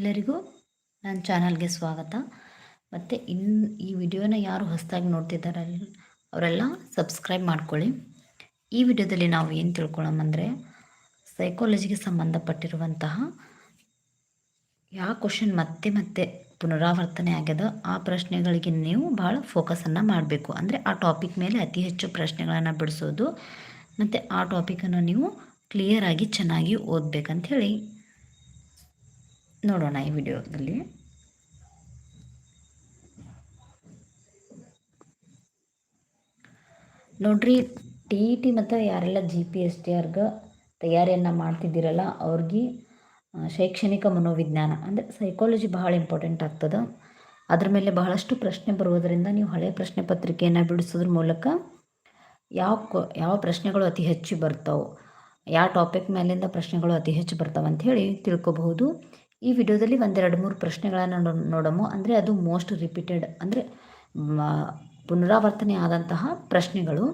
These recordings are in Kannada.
ಎಲ್ಲರಿಗೂ ನನ್ನ ಚಾನಲ್ಗೆ ಸ್ವಾಗತ. ಮತ್ತು ಇನ್ ಈ ವಿಡಿಯೋನ ಯಾರು ಹೊಸದಾಗಿ ನೋಡ್ತಿದ್ದಾರೆ ಅವರೆಲ್ಲ ಸಬ್ಸ್ಕ್ರೈಬ್ ಮಾಡ್ಕೊಳ್ಳಿ. ಈ ವಿಡಿಯೋದಲ್ಲಿ ನಾವು ಏನು ತಿಳ್ಕೊಳ್ಳೋಮಂದರೆ ಸೈಕಾಲಜಿಗೆ ಸಂಬಂಧಪಟ್ಟಿರುವಂತಹ ಯಾವ ಕ್ವಶನ್ ಮತ್ತೆ ಮತ್ತೆ ಪುನರಾವರ್ತನೆ ಆಗ್ಯದ, ಆ ಪ್ರಶ್ನೆಗಳಿಗೆ ನೀವು ಭಾಳ ಫೋಕಸನ್ನು ಮಾಡಬೇಕು. ಅಂದರೆ ಆ ಟಾಪಿಕ್ ಮೇಲೆ ಅತಿ ಹೆಚ್ಚು ಪ್ರಶ್ನೆಗಳನ್ನು ಬಿಡಿಸೋದು, ಮತ್ತು ಆ ಟಾಪಿಕನ್ನು ನೀವು ಕ್ಲಿಯರಾಗಿ ಚೆನ್ನಾಗಿ ಓದಬೇಕಂತ ಹೇಳಿ. ನೋಡೋಣ ಈ ವಿಡಿಯೋದಲ್ಲಿ. ನೋಡ್ರಿ, ಟಿ ಇ ಟಿ ಮತ್ತು ಯಾರೆಲ್ಲ ಜಿ ಪಿ ಎಸ್ ಟಿ ಆರ್ಗೆ ತಯಾರಿಯನ್ನು ಮಾಡ್ತಿದ್ದೀರಲ್ಲ, ಅವ್ರಿಗೆ ಶೈಕ್ಷಣಿಕ ಮನೋವಿಜ್ಞಾನ, ಅಂದರೆ ಸೈಕಾಲಜಿ ಬಹಳ ಇಂಪಾರ್ಟೆಂಟ್ ಆಗ್ತದೆ. ಅದ್ರ ಮೇಲೆ ಬಹಳಷ್ಟು ಪ್ರಶ್ನೆ ಬರುವುದರಿಂದ ನೀವು ಹಳೆಯ ಪ್ರಶ್ನೆ ಪತ್ರಿಕೆಯನ್ನು ಬಿಡಿಸೋದ್ರ ಮೂಲಕ ಯಾವ ಯಾವ ಪ್ರಶ್ನೆಗಳು ಅತಿ ಹೆಚ್ಚು ಬರ್ತಾವೆ, ಯಾವ ಟಾಪಿಕ್ ಮೇಲಿಂದ ಪ್ರಶ್ನೆಗಳು ಅತಿ ಹೆಚ್ಚು ಬರ್ತಾವೆ ಅಂಥೇಳಿ ತಿಳ್ಕೊಬಹುದು. ಈ ವಿಡಿಯೋದಲ್ಲಿ ಒಂದೆರಡು ಮೂರು ಪ್ರಶ್ನೆಗಳನ್ನು ನೋಡೋಮು. ಅಂದರೆ ಅದು ಮೋಸ್ಟ್ ರಿಪೀಟೆಡ್ ಅಂದರೆ ಪುನರಾವರ್ತನೆ ಆದಂತಹ ಪ್ರಶ್ನೆಗಳು.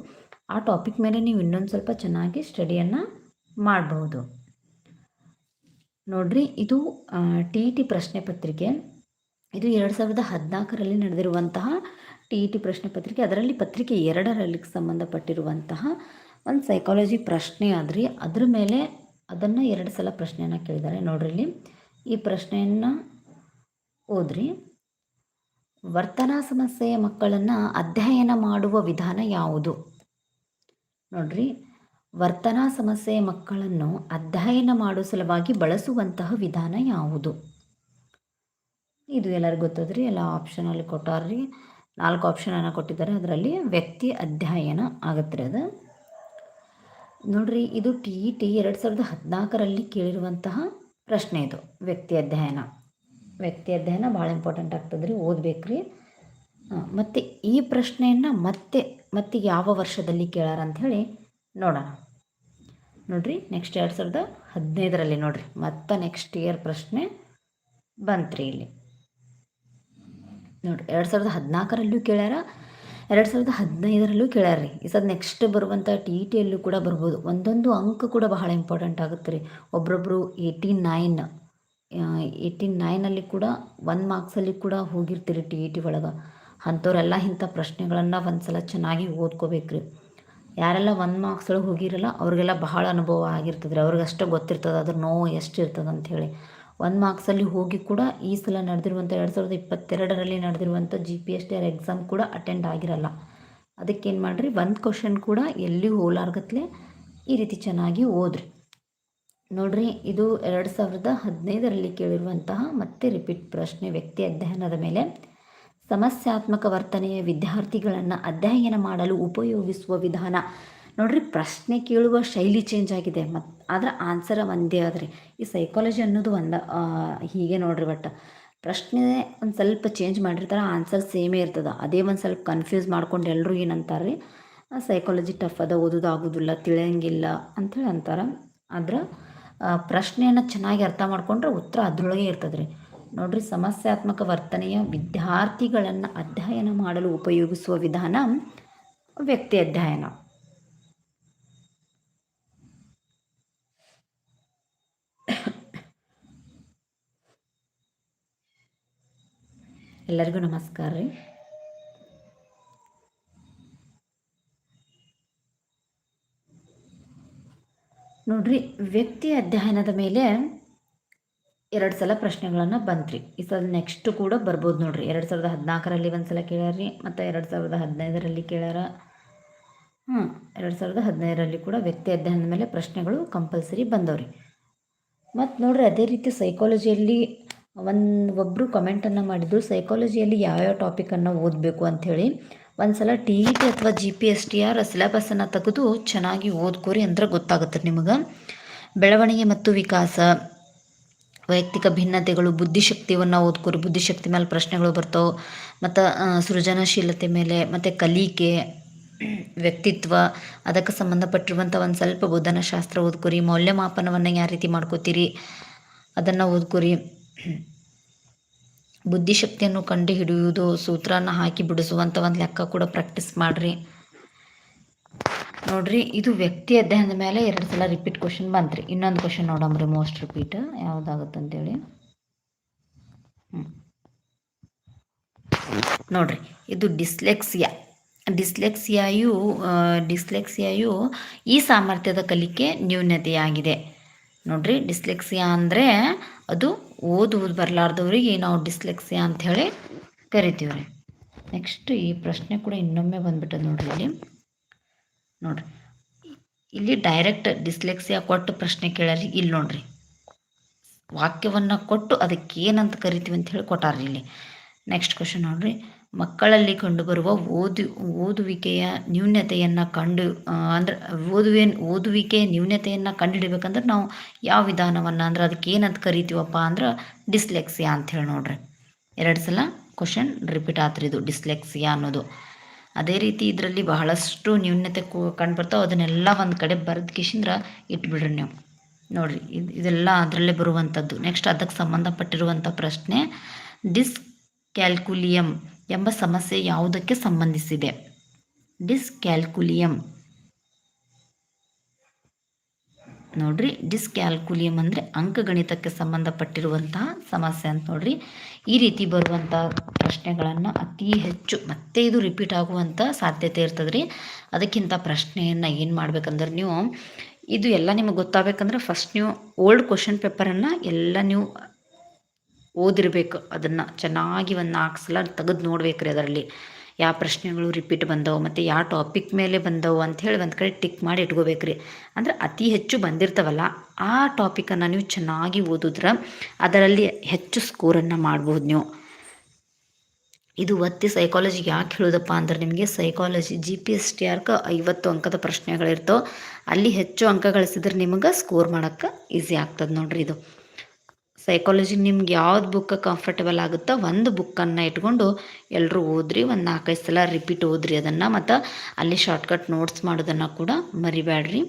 ಆ ಟಾಪಿಕ್ ಮೇಲೆ ನೀವು ಇನ್ನೊಂದು ಸ್ವಲ್ಪ ಚೆನ್ನಾಗಿ ಸ್ಟಡಿಯನ್ನು ಮಾಡಬಹುದು. ನೋಡ್ರಿ, ಇದು ಟಿ ಇ ಟಿ ಪ್ರಶ್ನೆ ಪತ್ರಿಕೆ. ಇದು ಎರಡು ಸಾವಿರದ ಹದಿನಾಲ್ಕರಲ್ಲಿ ನಡೆದಿರುವಂತಹ ಟಿ ಇ ಟಿ ಪ್ರಶ್ನೆ ಪತ್ರಿಕೆ. ಅದರಲ್ಲಿ ಪತ್ರಿಕೆ ಎರಡರಲ್ಲಿ ಸಂಬಂಧಪಟ್ಟಿರುವಂತಹ ಒಂದು ಸೈಕಾಲಜಿ ಪ್ರಶ್ನೆ ಆದ್ರಿ. ಅದ್ರ ಮೇಲೆ ಅದನ್ನು ಎರಡು ಸಲ ಪ್ರಶ್ನೆಯನ್ನು ಕೇಳಿದ್ದಾರೆ ನೋಡ್ರಿ ಇಲ್ಲಿ. ಈ ಪ್ರಶ್ನೆಯನ್ನು ಓದ್ರಿ. ವರ್ತನಾ ಸಮಸ್ಯೆಯ ಮಕ್ಕಳನ್ನು ಅಧ್ಯಯನ ಮಾಡುವ ವಿಧಾನ ಯಾವುದು? ನೋಡ್ರಿ, ವರ್ತನಾ ಸಮಸ್ಯೆಯ ಮಕ್ಕಳನ್ನು ಅಧ್ಯಯನ ಮಾಡುವ ಸಲುವಾಗಿ ಬಳಸುವಂತಹ ವಿಧಾನ ಯಾವುದು? ಇದು ಎಲ್ಲರಿಗೂ ಗೊತ್ತದ್ರಿ, ಎಲ್ಲ ಆಪ್ಷನಲ್ಲಿ ಕೊಟ್ಟಾರ್ರಿ. ನಾಲ್ಕು ಆಪ್ಷನನ್ನು ಕೊಟ್ಟಿದ್ದಾರೆ, ಅದರಲ್ಲಿ ವ್ಯಕ್ತಿ ಅಧ್ಯಯನ ಆಗತ್ತೆ ಅದು. ನೋಡ್ರಿ, ಇದು ಟಿ ಇ ಟಿ ಎರಡು ಸಾವಿರದ ಹದಿನಾಲ್ಕರಲ್ಲಿ ಕೇಳಿರುವಂತಹ ಪ್ರಶ್ನೆ ಇದು. ವ್ಯಕ್ತಿ ಅಧ್ಯಯನ. ವ್ಯಕ್ತಿ ಅಧ್ಯಯನ ಭಾಳ ಇಂಪಾರ್ಟೆಂಟ್ ಆಗ್ತದೆ ರೀ ಓದ್ಬೇಕು ಮತ್ತು ಈ ಪ್ರಶ್ನೆಯನ್ನು ಮತ್ತೆ ಮತ್ತೆ ಯಾವ ವರ್ಷದಲ್ಲಿ ಕೇಳಾರ ಅಂಥೇಳಿ ನೋಡೋಣ. ನೋಡಿರಿ ನೆಕ್ಸ್ಟ್ ಎರಡು ಸಾವಿರದ ಹದಿನೈದರಲ್ಲಿ ನೋಡಿರಿ. ಮತ್ತೆ ನೆಕ್ಸ್ಟ್ ಇಯರ್ ಪ್ರಶ್ನೆ ಬಂತ್ರಿ ಇಲ್ಲಿ. ನೋಡಿರಿ, ಎರಡು ಸಾವಿರದ ಹದಿನಾಲ್ಕರಲ್ಲೂ ಕೇಳ್ಯಾರ. ಎರಡು ಸಾವಿರದ ಹದಿನೈದರಲ್ಲೂ ಕೇಳ್ಯಾರ್ರಿ. ಈ ಸದ್ ನೆಕ್ಸ್ಟ್ ಬರುವಂಥ ಟಿ ಇ ಟಿಯಲ್ಲೂ ಕೂಡ ಬರ್ಬೋದು. ಒಂದೊಂದು ಅಂಕ ಕೂಡ ಬಹಳ ಇಂಪಾರ್ಟೆಂಟ್ ಆಗುತ್ತೆ ರೀ ಒಬ್ಬೊಬ್ಬರು ಏಯ್ಟಿ ನೈನ್ ಏಯ್ಟಿ ನೈನಲ್ಲಿ ಕೂಡ ಒನ್ ಮಾರ್ಕ್ಸಲ್ಲಿ ಕೂಡ ಹೋಗಿರ್ತೀರಿ ಟಿ ಇ ಟಿ ಒಳಗೆ. ಅಂಥವ್ರೆಲ್ಲ ಇಂಥ ಪ್ರಶ್ನೆಗಳನ್ನು ಒಂದು ಸಲ ಚೆನ್ನಾಗಿ ಓದ್ಕೋಬೇಕು ರೀ ಯಾರೆಲ್ಲ ಒನ್ ಮಾರ್ಕ್ಸ್ ಒಳಗೆ ಹೋಗಿರಲ್ಲ, ಅವ್ರಿಗೆಲ್ಲ ಬಹಳ ಅನುಭವ ಆಗಿರ್ತದೆ ರೀ ಅವ್ರಿಗಷ್ಟೇ ಗೊತ್ತಿರ್ತದೆ, ಅದ್ರ ನೋವು ಎಷ್ಟು ಇರ್ತದೆ ಅಂಥೇಳಿ ಒನ್ ಮಾರ್ಕ್ಸಲ್ಲಿ ಹೋಗಿ ಕೂಡ ಈ ಸಲ ನಡೆದಿರುವಂಥ ಎರಡು ಸಾವಿರದ ಇಪ್ಪತ್ತೆರಡರಲ್ಲಿ ನಡೆದಿರುವಂಥ G P S T R exam ಕೂಡ ಅಟೆಂಡ್ ಆಗಿರಲ್ಲ. ಅದಕ್ಕೇನು ಮಾಡಿರಿ? ಒಂದು ಕ್ವಶನ್ ಕೂಡ ಎಲ್ಲಿ ಹೋಲಾರ್ಗತ್ಲೆ ಈ ರೀತಿ ಚೆನ್ನಾಗಿ ಓದ್ರಿ. ನೋಡ್ರಿ, ಇದು ಎರಡು ಸಾವಿರದ ಹದಿನೈದರಲ್ಲಿ ಕೇಳಿರುವಂತಹ ಮತ್ತೆ ರಿಪೀಟ್ ಪ್ರಶ್ನೆ ವ್ಯಕ್ತಿ ಅಧ್ಯಯನದ ಮೇಲೆ. ಸಮಸ್ಯಾತ್ಮಕ ವರ್ತನೆಯ ವಿದ್ಯಾರ್ಥಿಗಳನ್ನು ಅಧ್ಯಯನ ಮಾಡಲು ಉಪಯೋಗಿಸುವ ವಿಧಾನ. ನೋಡ್ರಿ ಪ್ರಶ್ನೆ ಕೇಳುವ ಶೈಲಿ ಚೇಂಜ್ ಆಗಿದೆ ಮತ್ತು ಆದ್ರೆ ಆನ್ಸರ್ ಒಂದೇ ಅದ್ರಿ ಈ ಸೈಕಾಲಜಿ ಅನ್ನೋದು ಒಂದು ಹೀಗೆ ನೋಡ್ರಿ ಬಟ್ ಪ್ರಶ್ನೆ ಒಂದು ಸ್ವಲ್ಪ ಚೇಂಜ್ ಮಾಡಿರ್ತಾರೆ ಆನ್ಸರ್ ಸೇಮೇ ಇರ್ತದೆ. ಅದೇ ಒಂದು ಸ್ವಲ್ಪ ಕನ್ಫ್ಯೂಸ್ ಮಾಡ್ಕೊಂಡು ಎಲ್ಲರೂ ಏನಂತಾರೆ ರೀ ಸೈಕಾಲಜಿ ಟಫ್ ಅದ, ಓದೋದು ಆಗೋದಿಲ್ಲ, ತಿಳಿಯಂಗಿಲ್ಲ ಅಂಥೇಳಿ ಅಂತಾರೆ. ಆದ್ರೆ ಪ್ರಶ್ನೆಯನ್ನು ಚೆನ್ನಾಗಿ ಅರ್ಥ ಮಾಡ್ಕೊಂಡ್ರೆ ಉತ್ತರ ಅದರೊಳಗೆ ಇರ್ತದೆ ರೀ ನೋಡ್ರಿ, ಸಮಸ್ಯಾತ್ಮಕ ವರ್ತನೆಯ ವಿದ್ಯಾರ್ಥಿಗಳನ್ನು ಅಧ್ಯಯನ ಮಾಡಲು ಉಪಯೋಗಿಸುವ ವಿಧಾನ ವ್ಯಕ್ತಿ ಅಧ್ಯಯನ. ಎಲ್ಲರಿಗೂ ನಮಸ್ಕಾರ ರೀ. ನೋಡ್ರಿ, ವ್ಯಕ್ತಿ ಅಧ್ಯಯನದ ಮೇಲೆ ಎರಡು ಸಲ ಪ್ರಶ್ನೆಗಳನ್ನು ಬಂತ್ರಿ. ಈ ಸಲ ನೆಕ್ಸ್ಟ್ ಕೂಡ ಬರ್ಬೋದು ನೋಡ್ರಿ. ಎರಡು ಸಾವಿರದ ಹದಿನಾಲ್ಕರಲ್ಲಿ ಒಂದು ಸಲ ಕೇಳ್ಯಾರ ಮತ್ತು ಎರಡು ಸಾವಿರದ ಹದಿನೈದರಲ್ಲಿ ಕೇಳ್ಯಾರ. ಹ್ಞೂ ಎರಡು ಸಾವಿರದ ಹದಿನೈದರಲ್ಲಿ ಕೂಡ ವ್ಯಕ್ತಿ ಅಧ್ಯಯನದ ಮೇಲೆ ಪ್ರಶ್ನೆಗಳು ಕಂಪಲ್ಸರಿ ಬಂದವ್ರಿ. ಮತ್ತು ನೋಡ್ರಿ, ಅದೇ ರೀತಿ ಸೈಕಾಲಜಿಯಲ್ಲಿ ಒಂದು ಒಬ್ಬರು ಕಮೆಂಟನ್ನು ಮಾಡಿದ್ರು ಸೈಕಾಲಜಿಯಲ್ಲಿ ಯಾವ್ಯಾವ ಟಾಪಿಕನ್ನು ಓದಬೇಕು ಅಂಥೇಳಿ ಒಂದು ಸಲ ಟಿ ಇ ಟಿ ಅಥವಾ G P S T R ಸಿಲೆಬಸ್ಸನ್ನು ತೆಗೆದು ಚೆನ್ನಾಗಿ ಓದ್ಕೋರಿ ಅಂದ್ರೆ ಗೊತ್ತಾಗುತ್ತೆ ನಿಮಗೆ. ಬೆಳವಣಿಗೆ ಮತ್ತು ವಿಕಾಸ, ವೈಯಕ್ತಿಕ ಭಿನ್ನತೆಗಳು, ಬುದ್ಧಿಶಕ್ತಿಯನ್ನು ಓದ್ಕೋರಿ. ಬುದ್ಧಿಶಕ್ತಿ ಮೇಲೆ ಪ್ರಶ್ನೆಗಳು ಬರ್ತಾವೆ. ಮತ್ತು ಸೃಜನಶೀಲತೆ ಮೇಲೆ, ಮತ್ತು ಕಲಿಕೆ, ವ್ಯಕ್ತಿತ್ವ, ಅದಕ್ಕೆ ಸಂಬಂಧಪಟ್ಟಿರುವಂಥ ಒಂದು ಸ್ವಲ್ಪ ಬೋಧನಾಶಾಸ್ತ್ರ ಓದ್ಕೋರಿ. ಮೌಲ್ಯಮಾಪನವನ್ನು ಯಾವ ರೀತಿ ಮಾಡ್ಕೋತೀರಿ, ಅದನ್ನು ಓದ್ಕೋರಿ. ಬುದ್ಧಿಶಕ್ತಿಯನ್ನು ಕಂಡು ಹಿಡಿಯುವುದು ಸೂತ್ರನ ಹಾಕಿ ಬಿಡಿಸುವಂಥ ಒಂದು ಲೆಕ್ಕ ಕೂಡ ಪ್ರಾಕ್ಟೀಸ್ ಮಾಡಿರಿ. ನೋಡ್ರಿ, ಇದು ವ್ಯಕ್ತಿ ಅಧ್ಯಯನದ ಮೇಲೆ ಎರಡು ಸಲ ರಿಪೀಟ್ ಕ್ವಶನ್ ಬಂತ್ರಿ. ಇನ್ನೊಂದು ಕ್ವಶನ್ ನೋಡಮ್ರಿ ಮೋಸ್ಟ್ ರಿಪೀಟ್ ಯಾವುದಾಗುತ್ತೆ ಅಂತೇಳಿ. ನೋಡ್ರಿ, ಇದು ಡಿಸ್ಲೆಕ್ಸಿಯಾ ಡಿಸ್ಲೆಕ್ಸಿಯಾಯು ಡಿಸ್ಲೆಕ್ಸಿಯಾಯು ಈ ಸಾಮರ್ಥ್ಯದ ಕಲಿಕೆ ನ್ಯೂನತೆಯಾಗಿದೆ. ನೋಡ್ರಿ ಡಿಸ್ಲೆಕ್ಸಿಯಾ ಅಂದರೆ ಅದು ಓದುವುದು ಬರಲಾರ್ದವ್ರಿಗೆ ನಾವು ಡಿಸ್ಲೆಕ್ಸಿಯಾ ಅಂಥೇಳಿ ಕರಿತೀವಿ ರೀ ನೆಕ್ಸ್ಟ್ ಈ ಪ್ರಶ್ನೆ ಕೂಡ ಇನ್ನೊಮ್ಮೆ ಬಂದ್ಬಿಟ್ಟದ ನೋಡ್ರಿ ಇಲ್ಲಿ. ನೋಡ್ರಿ, ಇಲ್ಲಿ ಡೈರೆಕ್ಟ್ ಡಿಸ್ಲೆಕ್ಸಿಯಾ ಕೊಟ್ಟು ಪ್ರಶ್ನೆ ಕೇಳಾರಿ ಇಲ್ಲಿ ನೋಡ್ರಿ. ವಾಕ್ಯವನ್ನು ಕೊಟ್ಟು ಅದಕ್ಕೆ ಏನಂತ ಕರಿತೀವಿ ಅಂತ ಹೇಳಿ ಕೊಟ್ಟಾರ್ರಿ ಇಲ್ಲಿ. ನೆಕ್ಸ್ಟ್ ಕ್ವಶನ್ ನೋಡ್ರಿ ಮಕ್ಕಳಲ್ಲಿ ಕಂಡುಬರುವ ಓದು, ಓದುವಿಕೆಯ ನ್ಯೂನತೆಯನ್ನು ಕಂಡು ಅಂದರೆ ಓದುವೆ ಓದುವಿಕೆ ನ್ಯೂನತೆಯನ್ನು ಕಂಡುಹಿಡಬೇಕಂದ್ರೆ ನಾವು ಯಾವ ವಿಧಾನವನ್ನು ಅಂದ್ರೆ ಅದಕ್ಕೆ ಏನಂತ ಕರಿತೀವಪ್ಪ ಅಂದ್ರೆ ಡಿಸ್ಲೆಕ್ಸಿಯಾ ಅಂಥೇಳಿ ನೋಡ್ರಿ. ಎರಡು ಸಲ ಕ್ವಶನ್ ರಿಪೀಟ್ ಆತ್ರಿ ಇದು, ಡಿಸ್ಲೆಕ್ಸಿಯಾ ಅನ್ನೋದು. ಅದೇ ರೀತಿ ಇದರಲ್ಲಿ ಬಹಳಷ್ಟು ನ್ಯೂನತೆ ಕಂಡು ಬರ್ತಾವೆ ಅದನ್ನೆಲ್ಲ ಒಂದು ಕಡೆ ಬರೆದು ಕಿಶಿಂದ್ರ ಇಟ್ಬಿಡ್ರಿ ನೀವು. ನೋಡಿರಿ, ಇದು, ಇದೆಲ್ಲ ಅದರಲ್ಲೇ ಬರುವಂಥದ್ದು ನೆಕ್ಸ್ಟ್ ಅದಕ್ಕೆ ಸಂಬಂಧಪಟ್ಟಿರುವಂಥ ಪ್ರಶ್ನೆ ಡಿಸ್ ಕ್ಯಾಲ್ಕುಲಿಯಂ ಎಂಬ ಸಮಸ್ಯೆ ಯಾವುದಕ್ಕೆ ಸಂಬಂಧಿಸಿದೆ? ಡಿಸ್ಕ್ಯಾಲ್ಕುಲಿಯಂ. ನೋಡ್ರಿ, ಡಿಸ್ಕ್ಯಾಲ್ಕುಲಿಯಂ ಅಂದರೆ ಅಂಕಗಣಿತಕ್ಕೆ ಸಂಬಂಧಪಟ್ಟಿರುವಂತಹ ಸಮಸ್ಯೆ ಅಂತ ನೋಡ್ರಿ. ಈ ರೀತಿ ಬರುವಂಥ ಪ್ರಶ್ನೆಗಳನ್ನು ಅತಿ ಹೆಚ್ಚು ಮತ್ತೆ ಇದು ರಿಪೀಟ್ ಆಗುವಂಥ ಸಾಧ್ಯತೆ ಇರ್ತದೆ ರೀ ಅದಕ್ಕಿಂತ ಪ್ರಶ್ನೆಯನ್ನು ಏನು ಮಾಡ್ಬೇಕಂದ್ರೆ ನೀವು, ಇದು ಎಲ್ಲ ನಿಮಗೆ ಗೊತ್ತಾಗಬೇಕಂದ್ರೆ ಫಸ್ಟ್ ನೀವು ಓಲ್ಡ್ ಕ್ವಶನ್ ಪೇಪರನ್ನು ಎಲ್ಲ ನೀವು ಓದಿರಬೇಕು. ಅದನ್ನು ಚೆನ್ನಾಗಿ ಒಂದು ನಾಲ್ಕು ಸಲ ತೆಗೆದು ನೋಡ್ಬೇಕು ರೀ ಅದರಲ್ಲಿ. ಯಾವ ಪ್ರಶ್ನೆಗಳು ರಿಪೀಟ್ ಬಂದವು, ಮತ್ತು ಯಾವ ಟಾಪಿಕ್ ಮೇಲೆ ಬಂದವು ಅಂಥೇಳಿ ಒಂದು ಕಡೆ ಟಿಕ್ ಮಾಡಿ ಇಟ್ಕೋಬೇಕು ರೀ ಅಂದ್ರೆ ಅತಿ ಹೆಚ್ಚು ಬಂದಿರ್ತಾವಲ್ಲ, ಆ ಟಾಪಿಕನ್ನು ನೀವು ಚೆನ್ನಾಗಿ ಓದಿದ್ರೆ ಅದರಲ್ಲಿ ಹೆಚ್ಚು ಸ್ಕೋರನ್ನು ಮಾಡ್ಬೋದು ನೀವು. ಇದು ಒತ್ತಿ ಸೈಕಾಲಜಿಗೆ ಯಾಕೆ ಹೇಳೋದಪ್ಪ ಅಂದ್ರೆ ನಿಮಗೆ psychology G P S T ಆರ್ಕ ಐವತ್ತು ಅಂಕದ ಪ್ರಶ್ನೆಗಳಿರ್ತವೆ. ಅಲ್ಲಿ ಹೆಚ್ಚು ಅಂಕ ಗಳಿಸಿದ್ರೆ ನಿಮಗೆ ಸ್ಕೋರ್ ಮಾಡೋಕ್ಕೆ ಈಸಿ ಆಗ್ತದೆ ನೋಡ್ರಿ ಇದು. ಸೈಕಾಲಜಿ ನಿಮ್ಗೆ ಯಾವ್ದು ಬುಕ್ ಕಂಫರ್ಟಬಲ್ ಆಗುತ್ತೋ ಒಂದು ಬುಕ್ಕನ್ನು ಇಟ್ಕೊಂಡು ಎಲ್ಲರೂ ಓದ್ರಿ, ಒಂದು ನಾಲ್ಕೈದು ಸಲ ರಿಪೀಟ್ ಓದ್ರಿ ಅದನ್ನು, ಮತ್ತು ಅಲ್ಲಿ ಶಾರ್ಟ್ಕಟ್ ನೋಟ್ಸ್ ಮಾಡೋದನ್ನು ಕೂಡ ಮರಿಬೇಡ್ರಿ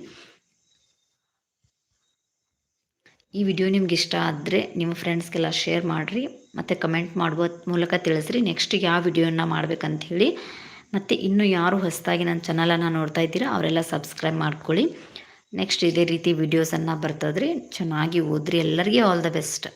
ಈ ವಿಡಿಯೋ ನಿಮ್ಗೆ ಇಷ್ಟ ಆದರೆ ನಿಮ್ಮ ಫ್ರೆಂಡ್ಸ್ಗೆಲ್ಲ ಶೇರ್ ಮಾಡಿರಿ, ಮತ್ತು ಕಮೆಂಟ್ ಮಾಡುವ ಮೂಲಕ ತಿಳಿಸ್ರಿ. ನೆಕ್ಸ್ಟ್ ಯಾವ ವಿಡಿಯೋನ ಮಾಡ್ಬೇಕಂತ ಹೇಳಿ. ಮತ್ತು ಇನ್ನೂ ಯಾರು ಹೊಸದಾಗಿ ನನ್ನ ಚಾನಲನ್ನು ನೋಡ್ತಾ ಇದ್ದೀರಾ, ಅವರೆಲ್ಲ ಸಬ್ಸ್ಕ್ರೈಬ್ ಮಾಡ್ಕೊಳ್ಳಿ. ನೆಕ್ಸ್ಟ್ ಇದೇ ರೀತಿ ವಿಡಿಯೋಸನ್ನು ಬರ್ತದ್ರಿ ಚೆನ್ನಾಗಿ ಓದ್ರಿ. ಎಲ್ಲರಿಗೆ ಆಲ್ ದ ಬೆಸ್ಟ್